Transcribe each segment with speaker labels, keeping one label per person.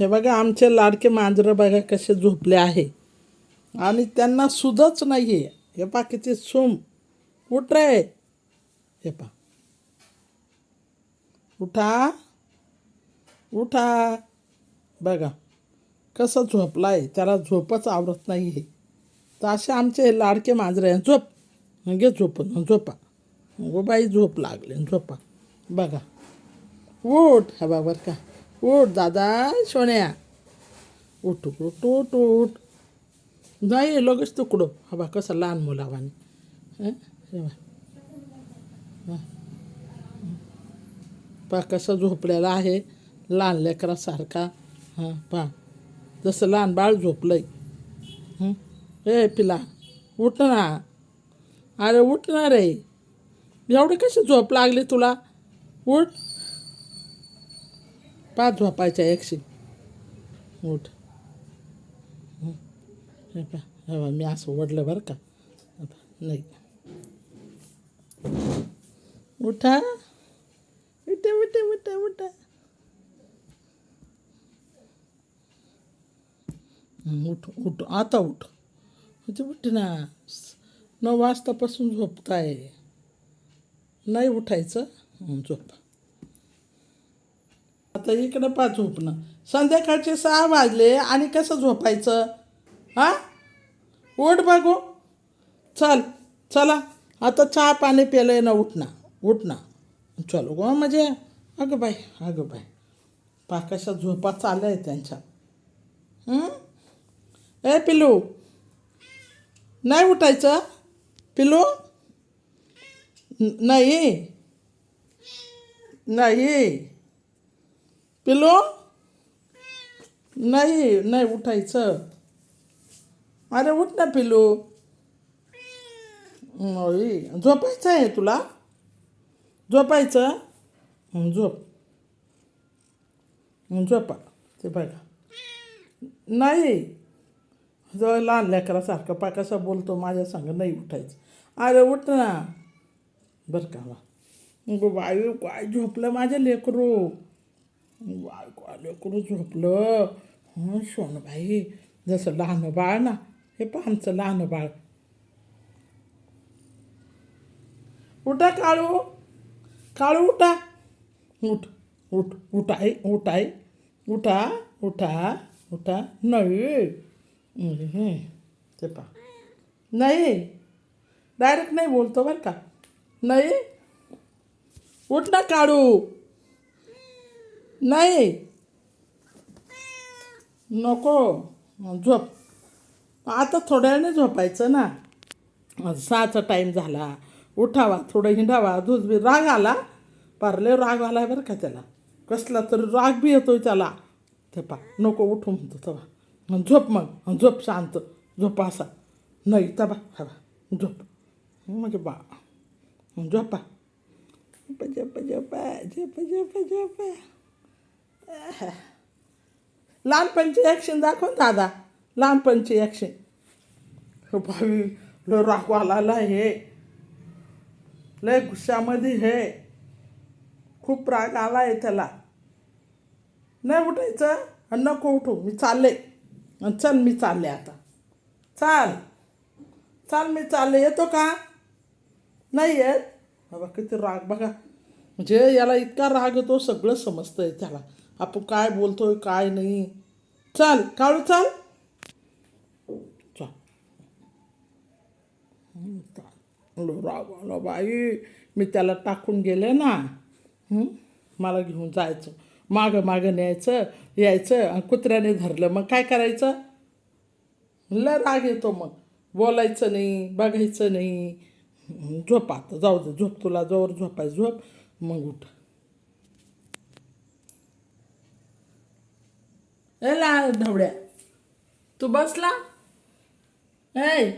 Speaker 1: हे बघा आमचे लाडके मांजरं बघा कसे झोपले आहे. आणि त्यांना सुधच नाही आहे हे पा किती सूम. उठ रे हे पा उठा. उठा. बघा कसं झोपला आहे त्याला झोपच आवडत नाही आहे तर असे आमचे हे लाडके मांजरे आहे झोप. घे झोपून झोपा. गो बाई झोप लागले. झोपा. बघा. उठ. हा बाबर का. उठ दादा सोन्या. उठ उठ उठ उठ नाही लगेच तुकडो हा बा कसं लहान मुलावानी हं? पा कसं झोपलेला आहे. लहान लेकरासारखा. हां पा जसं लहान बाळ झोपलंय. हं? ए पिला उठ ना. अरे उठ ना रे. एवढी कशी झोप लागली तुला? उठ. पाच झोपायच्या एकशे. उठ. हं. मी असं ओढलं बरं का. नाही. उठा. उठा उठा उठा उठा. उठ उठ. आता उठ. म्हणजे उठ ना. नऊ वाजतापासून झोपताय. नाही उठायचं? झोपा झोप. आता इकडं पा झोपणं. संध्याकाळचे सहा वाजले आणि कसं झोपायचं? हां? उठ बघू चल चला. आता चहा पाणी प्यायलं ना ना उठणं उठणं चलो गो म्हणजे अगं बाई अगं बाई. पा कशा झोपा चालल्या आहे त्यांच्या. ए पिलू नाही उठायचं? पिलू नाही. नाही. पिलो नाही नाही उठायचं. अरे उठ ना पिलू झोपायचं आहे तुला? झोपायचं? झोप. झोपा. ते बघा. नाही. जो लहान लेकरासारखं पा कसं बोलतो माझ्या संग नाही उठायचं. अरे उठ ना. बरं का वा. गो काय झोपलं माझ्या लेकरू? वाय झोपलं? हं जसं लहान बाळ ना हे पहा आमचं लहान बाळ. उठा काळू काळू उठा. उठ उठ उठाय उठाय उठा उठा उठा नाही. ते पहा. नाही. डायरेक्ट नाही बोलतो बरं का. नाही. उठ ना काढू नाही. नको. झोप. आता थोड्या वेळाने झोपायचं ना. सहाचा टाईम झाला. उठावा थोडं हिंडावा दूधबी राग आला. पारले राग आला बरं का त्याला. कसला तरी राग बी येतोय त्याला. ते पा नको उठू म्हणतो तेव्हा. झोप मग. झोप शांत. झोप असा. नाही तबा हवा. झोप. म्हणजे बा. झोपा झोपा झोपा झोपा झोपा झोपा. लहानपणची ॲक्शन दाखव दादा. लहानपणची ॲक्शन भावी लो रागवाला हे लय गुस्सामध्ये हे खूप राग आला आहे त्याला. नाही उठायचं? आणि नको उठू. मी चालले. आणि चल मी चालले आता. चाल. चाल मी चालले. येतो का? नाही येत? बाबा किती राग. बघा. म्हणजे याला इतका राग येतो सगळं समजतं आहे त्याला. आपण काय बोलतोय काय नाही. चल काळू चाल. चल. हं, बाई मी त्याला टाकून गेले ना. मला घेऊन जायचं. मागं मागं न्यायचं यायचं कुत्र्याने धरलं. मग काय करायचं? ल राग येतो मग. बोलायचं नाही बघायचं नाही. हं, झोप आता जाऊ दे झोप तुला जोर झोपाय झोप. मग उठ. ए ला ढवड्या. तू बसला? ऐ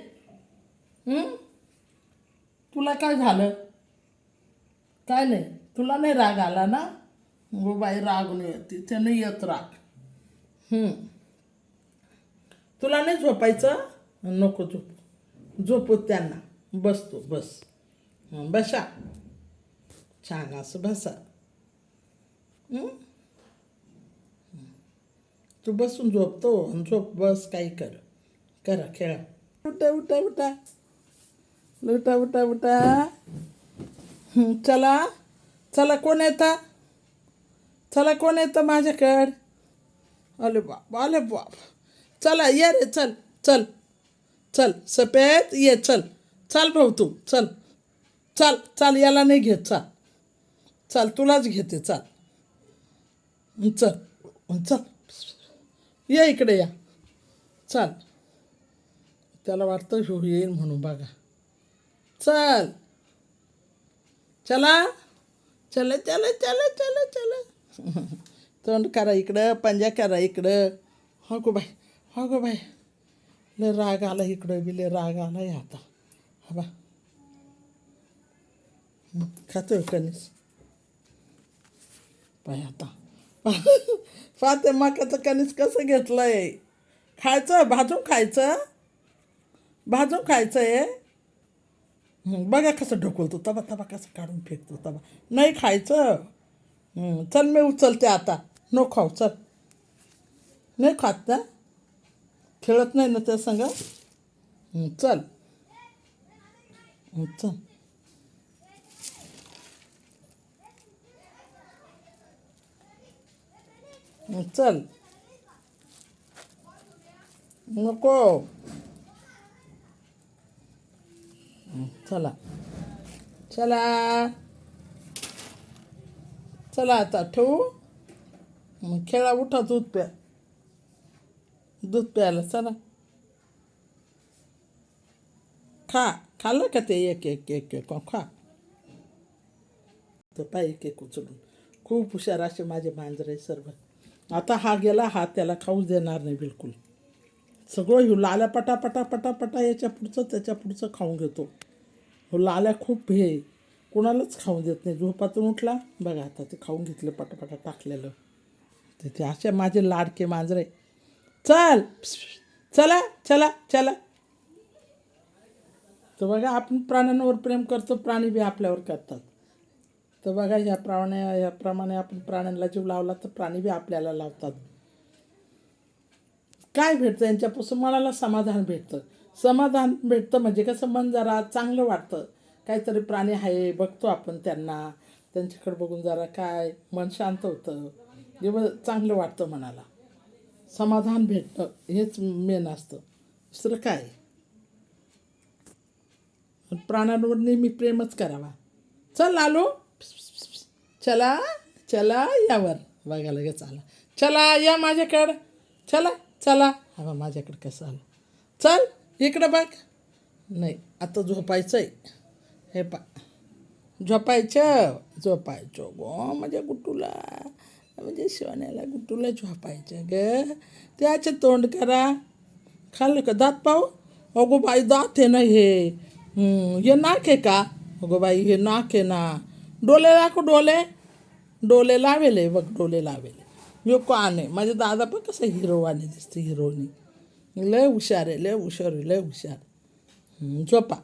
Speaker 1: तुला काय झालं? काय नाही तुला नाही राग आला ना? गो बाई राग नाही येत तिथे नाही येत राग. तुला नाही झोपायचं? नको झोप. झोपू त्यांना. बसतो बस. बसा. छान असं बसा. तू बसून झोपतो आणि झोप बस काही कर. करा खेळा. उठा उठा उठा. उठा उठा उठा. चला. चला कोण येता? चला कोण येतं माझ्याकडं? अले बाप अरे बाप. चला ये रे चल चल. चल सफेद ये चल. चल भाऊ तू चल. चल चल याला नाही घेत चल. चल तुलाच घेते चल. चल चल. या इकडे या. चल. त्याला वाटतं ह्यो येईल म्हणून बघा. चल. चला. चला चला चला चला चला. तोंड करा इकडं पंजा करा इकडं. हो गो बाय हो गो बाय लय राग आला इकडं बी लय राग आला या आता. हा बा. खातो कणीस. पाय आता. फाते मक्याचं कणीस कसं घेतलंय? खायचं? भाजून खायचं? भाजून खायचं आहे बघा कसं ढकलतो तबा तबा कसं काढून फेकतो तबा नाही खायचं? चल मी उचलते आता. नो खाऊ चल. नाही खात ना? खेळत नाही ना त्या संग? चल. चल. चल. नको. चला. चला. चला आता ठेवू. मग खेळा उठा दूध प्या. दूध प्यायला चला. खा. खाल्लं का ते एक एक एक एक? खा. तर पाय एक एक उचलून. खूप हुशार असे माझे मांजरे सर्व. आता हा गेला हा त्याला खाऊच देणार नाही बिलकुल. सगळं ह्यू लाल्या पटा पटा पटा पटा याच्या पुढचं त्याच्या पुढचं खाऊन घेतो. हो लाल्या खूप हे कोणालाच खाऊन देत नाही. झोपातून उठला बघा आता ते खाऊन घेतलं पटापटा टाकलेलं. ते ते असे माझे लाडके मांजरे. चल चला चला चला. तर बघा आपण प्राण्यांवर प्रेम करतो प्राणी बी आपल्यावर करतात. तर बघा ह्या प्राण्या ह्याप्रमाणे आपण प्राण्यांना जीव लावला तर प्राणी बी आपल्याला लावतात. काय भेटतं? यांच्यापासून मनाला समाधान भेटतं. समाधान भेटतं म्हणजे कसं? मन जरा चांगलं वाटतं. काहीतरी प्राणी आहे बघतो आपण त्यांना. त्यांच्याकडे बघून जरा काय? मन शांत होतं. जेव्हा चांगलं वाटतं मनाला. समाधान भेटतं. हेच मेन असतं. दुसरं काय? प्राण्यांवर नेहमी प्रेमच करावा. चल आलो चला चला यावर. बघा लगेच आला. चला या माझ्याकडं. चला चला. हा माझ्याकडं कसं आलं? चल, इकडं बघ. नाही, आता झोपायचं आहे हे पा, झोपायचं. झोपायचं गो माझ्या गुट्टूला म्हणजे शिवण्याला गुट्टूला झोपायचं ग. त्याचे तोंड करा. खाल्लं का दात पाहू? अगो बाई, दात आहे ना हे. हे नाक आहे का? अगो बाई, हे नाक आहे ना. डोले दाखव डोले डोले लावेले बघ डोले लावेले. मी कान आहे माझे दादा पण कसं हिरोवाने दिसते हिरोनी लय हुशार आहे लय हुशार आहे लय हुशार. झोपा.